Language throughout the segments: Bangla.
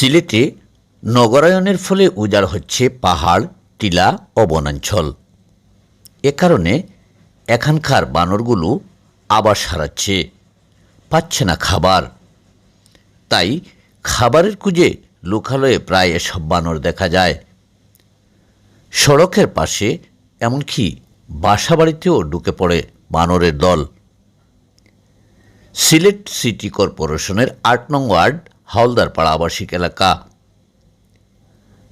সিলেটে নগরায়নের ফলে উজাড় হচ্ছে পাহাড়, টিলা ও বনাঞ্চল। এ কারণে এখানকার বানরগুলো আবার সারাচ্ছে, পাচ্ছে না খাবার। তাই খাবারের কুজে লোকালয়ে প্রায় এসব বানর দেখা যায়। সড়কের পাশে এমনকি বাসাবাড়িতেও ঢুকে পড়ে বানরের দল। সিলেট সিটি কর্পোরেশনের আট নং ওয়ার্ড হাওলদারপাড়া আবাসিক এলাকা।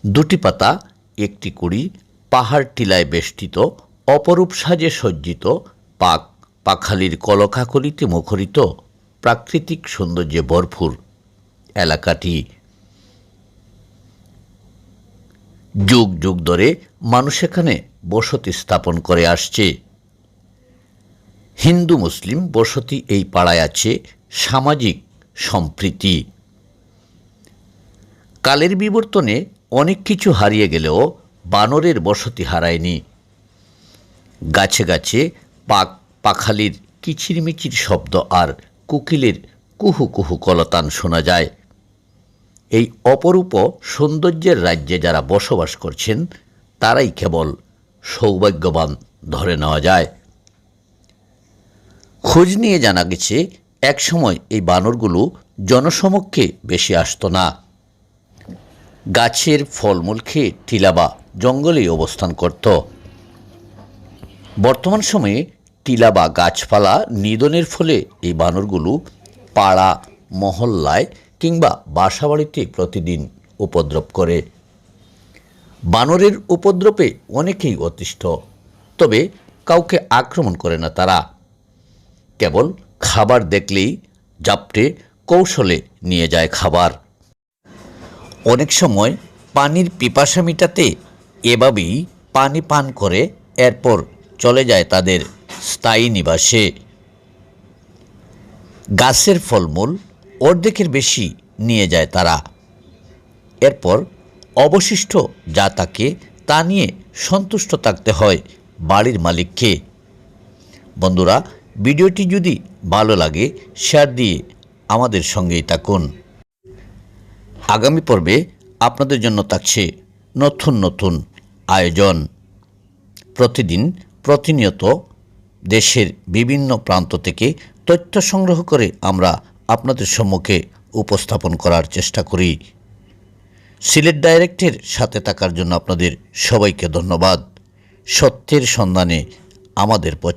দুটি পাতা, একটি কুড়ি, পাহাড় টিলায় বেষ্টিত, অপরূপ সাজে সজ্জিত, পাক, পাখালির কলকাকলিতে মুখরিত, প্রাকৃতিক সৌন্দর্যে ভরপুর। এলাকাটি যুগ যুগ ধরে মানুষ এখানে বসতি স্থাপন করে আসছে। হিন্দু, মুসলিম বসতি এই পাড়ায় আছে সামাজিক সম্প্রীতি। কালের বিবর্তনে অনেক কিছু হারিয়ে গেলেও বানরের বসতি হারায়নি। গাছে গাছে পাক, পাখালির কিচিরমিচির শব্দ আর কুকিলের কুহু কুহু কলতান শোনা যায়। এই অপরূপ সৌন্দর্যের রাজ্যে যারা বসবাস করছেন, তারাই কেবল সৌভাগ্যবান ধরে নেওয়া যায়। খোঁজ নিয়ে জানা গেছে, একসময় এই বানরগুলো জনসমক্ষে বেশি আসতো না। গাছের ফলমূল খেয়ে টিলাবা জঙ্গলেই অবস্থান করত। বর্তমান সময়ে টিলা বা গাছপালা নিধনের ফলে এই বানরগুলো পাড়া, মহল্লায় কিংবা বাসাবাড়িতে প্রতিদিন উপদ্রব করে। বানরের উপদ্রবে অনেকেই অতিষ্ঠ, তবে কাউকে আক্রমণ করে না তারা। কেবল খাবার দেখলেই জাপটে কৌশলে নিয়ে যায় খাবার। অনেক সময় পানির পিপাসা মিটাতে এভাবেই পানি পান করে এরপর চলে যায় তাদের স্থায়ী নিবাসে। গাছের ফলমূল অর্ধেকের বেশি নিয়ে যায় তারা। এরপর অবশিষ্ট যা তাকে তা নিয়ে সন্তুষ্ট থাকতে হয় বাড়ির মালিককে। বন্ধুরা, ভিডিওটি যদি ভালো লাগে শেয়ার দিয়ে আমাদের সঙ্গেই থাকুন। আগামী পর্বে আপনাদের জন্য থাকছে নতুন নতুন আয়োজন। প্রতিদিন প্রতিনিয়ত দেশের বিভিন্ন প্রান্ত থেকে তথ্য সংগ্রহ করে আমরা আপনাদের সম্মুখে উপস্থাপন করার চেষ্টা করি। সিলেট ডাইরেক্টের সাথে থাকার জন্য আপনাদের সবাইকে ধন্যবাদ। সত্যের সন্ধানে আমাদের পথ